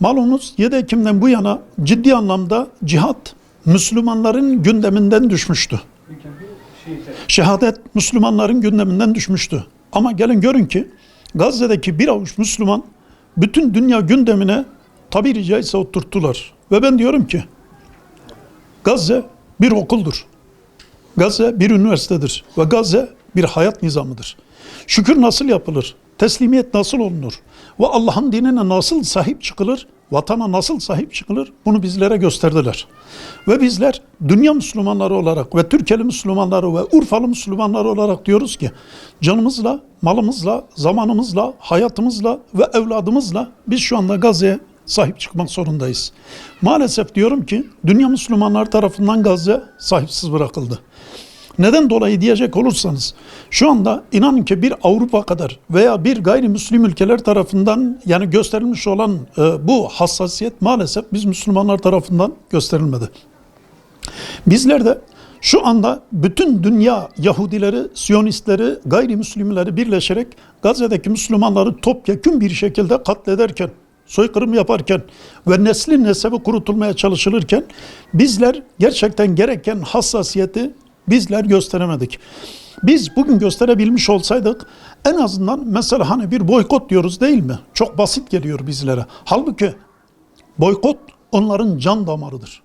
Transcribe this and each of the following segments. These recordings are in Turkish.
Malumunuz 7 Ekim'den bu yana ciddi anlamda cihat Müslümanların gündeminden düşmüştü. Şehadet Müslümanların gündeminden düşmüştü. Ama gelin görün ki Gazze'deki bir avuç Müslüman bütün dünya gündemine tabiri caizse oturttular. Ve ben diyorum ki Gazze bir okuldur. Gazze bir üniversitedir. Ve Gazze bir hayat nizamıdır. Şükür nasıl yapılır? Teslimiyet nasıl olunur? Ve Allah'ın dinine nasıl sahip çıkılır? Vatana nasıl sahip çıkılır? Bunu bizlere gösterdiler. Ve bizler dünya Müslümanları olarak ve Türkiye'li Müslümanları ve Urfalı Müslümanları olarak diyoruz ki canımızla, malımızla, zamanımızla, hayatımızla ve evladımızla biz şu anda Gazze'ye sahip çıkmak zorundayız. Maalesef diyorum ki dünya Müslümanları tarafından Gazze sahipsiz bırakıldı. Neden dolayı diyecek olursanız şu anda inanın ki bir Avrupa kadar veya bir gayrimüslim ülkeler tarafından yani gösterilmiş olan e, bu hassasiyet maalesef biz Müslümanlar tarafından gösterilmedi. Bizler de şu anda bütün dünya Yahudileri, Siyonistleri, gayrimüslimleri birleşerek Gazze'deki Müslümanları topyekun bir şekilde katlederken, soykırım yaparken ve nesli nesebi kurutulmaya çalışılırken bizler gerçekten gereken hassasiyeti bizler gösteremedik. Biz bugün gösterebilmiş olsaydık en azından mesela hani bir boykot diyoruz değil mi? Çok basit geliyor bizlere. Halbuki boykot onların can damarıdır.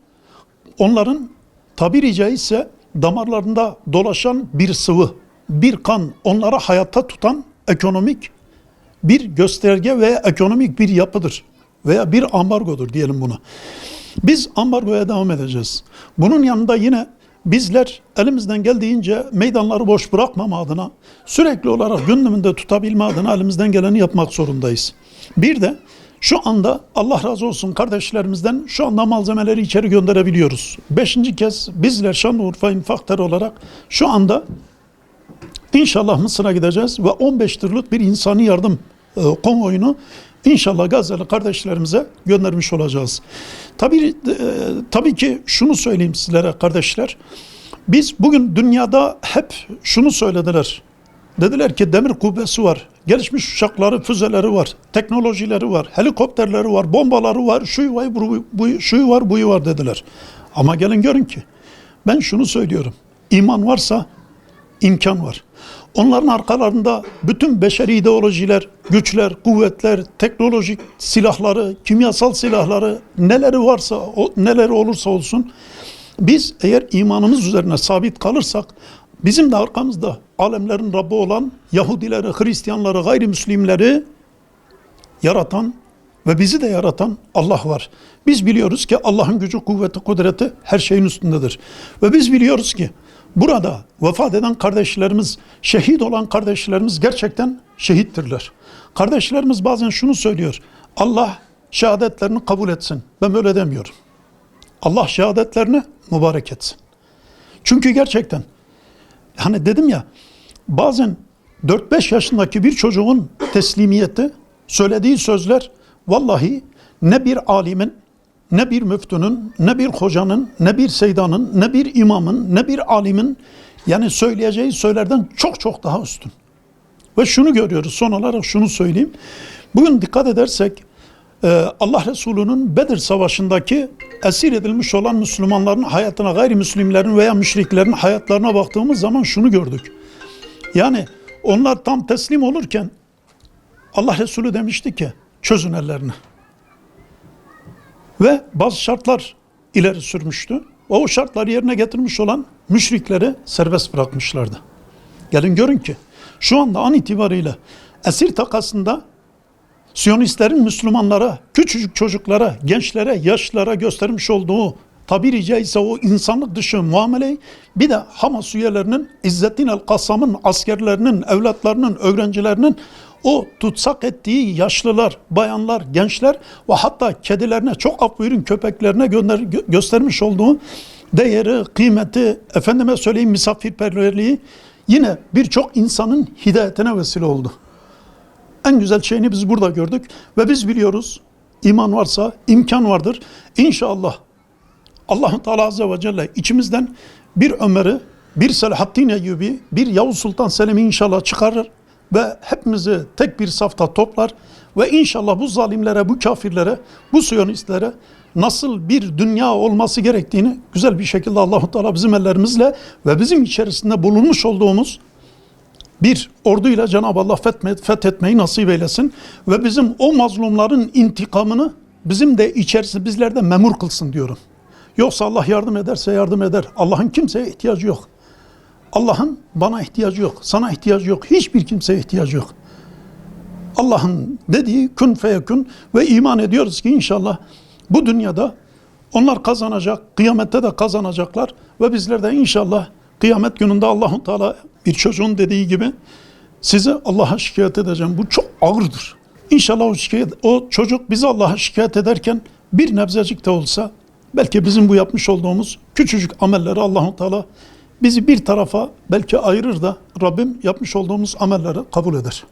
Onların tabiri caizse damarlarında dolaşan bir sıvı, bir kan, onları hayatta tutan ekonomik bir gösterge veya ekonomik bir yapıdır. Veya bir ambargodur diyelim buna. Biz ambargoya devam edeceğiz. Bunun yanında yine bizler elimizden geldiğince meydanları boş bırakmama adına sürekli olarak gündeminde tutabilme adına elimizden geleni yapmak zorundayız. Bir de şu anda Allah razı olsun kardeşlerimizden şu anda malzemeleri içeri gönderebiliyoruz. Beşinci kez bizler Şanlıurfa İnfakter olarak şu anda İnşallah Mısır'a gideceğiz ve 15 tırlık bir insani yardım e, konvoyunu inşallah Gazze'li kardeşlerimize göndermiş olacağız. Tabii, e, tabii ki şunu söyleyeyim sizlere kardeşler. Biz bugün dünyada hep şunu söylediler. Dediler ki demir kubbesi var, gelişmiş uçakları, füzeleri var, teknolojileri var, helikopterleri var, bombaları var, şu var, bu, bu, şu var, buyu var dediler. Ama gelin görün ki ben şunu söylüyorum. İman varsa imkan var. Onların arkalarında bütün beşeri ideolojiler, güçler, kuvvetler, teknolojik silahları, kimyasal silahları, neleri varsa, o, neleri olursa olsun biz eğer imanımız üzerine sabit kalırsak bizim de arkamızda alemlerin Rabbi olan Yahudileri, Hristiyanları, gayrimüslimleri yaratan ve bizi de yaratan Allah var. Biz biliyoruz ki Allah'ın gücü, kuvveti, kudreti her şeyin üstündedir. Ve biz biliyoruz ki burada vefat eden kardeşlerimiz, şehit olan kardeşlerimiz gerçekten şehittirler. Kardeşlerimiz bazen şunu söylüyor. Allah şehadetlerini kabul etsin. Ben böyle demiyorum. Allah şehadetlerini mübarek etsin. Çünkü gerçekten hani dedim ya bazen 4-5 yaşındaki bir çocuğun teslimiyeti, söylediği sözler vallahi ne bir alimin, ne bir müftünün, ne bir hocanın, ne bir seydanın, ne bir imamın, ne bir alimin yani söyleyeceği söylerden çok çok daha üstün. Ve şunu görüyoruz son olarak şunu söyleyeyim. Bugün dikkat edersek e, Allah Resulü'nün Bedir Savaşı'ndaki esir edilmiş olan Müslümanların hayatına, gayrimüslimlerin veya müşriklerin hayatlarına baktığımız zaman şunu gördük. Yani onlar tam teslim olurken Allah Resulü demişti ki çözün ellerini. Ve bazı şartlar ileri sürmüştü. O şartları yerine getirmiş olan müşrikleri serbest bırakmışlardı. Gelin görün ki şu anda an itibariyle esir takasında Siyonistlerin Müslümanlara, küçücük çocuklara, gençlere, yaşlılara göstermiş olduğu tabiri caizse o insanlık dışı muameleyi bir de Hamas üyelerinin İzzettin el-Kassam'ın askerlerinin, evlatlarının, öğrencilerinin o tutsak ettiği yaşlılar, bayanlar, gençler ve hatta kedilerine çok af buyurun köpeklerine gönder, gö- göstermiş olduğu değeri, kıymeti, efendime söyleyeyim misafirperverliği yine birçok insanın hidayetine vesile oldu. En güzel şeyini biz burada gördük ve biz biliyoruz iman varsa imkan vardır. İnşallah allah Teala Azze ve Celle içimizden bir Ömer'i, bir Selahaddin Eyyubi, bir Yavuz Sultan Selim'i inşallah çıkarır ve hepimizi tek bir safta toplar ve inşallah bu zalimlere, bu kafirlere, bu siyonistlere nasıl bir dünya olması gerektiğini güzel bir şekilde Allahu Teala bizim ellerimizle ve bizim içerisinde bulunmuş olduğumuz bir orduyla Cenab-ı Allah fethetme- fethetmeyi nasip eylesin ve bizim o mazlumların intikamını bizim de içerisinde bizlerde memur kılsın diyorum. Yoksa Allah yardım ederse yardım eder. Allah'ın kimseye ihtiyacı yok. Allah'ın bana ihtiyacı yok, sana ihtiyacı yok, hiçbir kimseye ihtiyacı yok. Allah'ın dediği kun feyekun ve iman ediyoruz ki inşallah bu dünyada onlar kazanacak, kıyamette de kazanacaklar ve bizler de inşallah kıyamet gününde Allahu Teala bir çocuğun dediği gibi size Allah'a şikayet edeceğim. Bu çok ağırdır. İnşallah o, şikayet, o çocuk bizi Allah'a şikayet ederken bir nebzecik de olsa belki bizim bu yapmış olduğumuz küçücük amelleri Allahu Teala bizi bir tarafa belki ayırır da Rabbim yapmış olduğumuz amelleri kabul eder.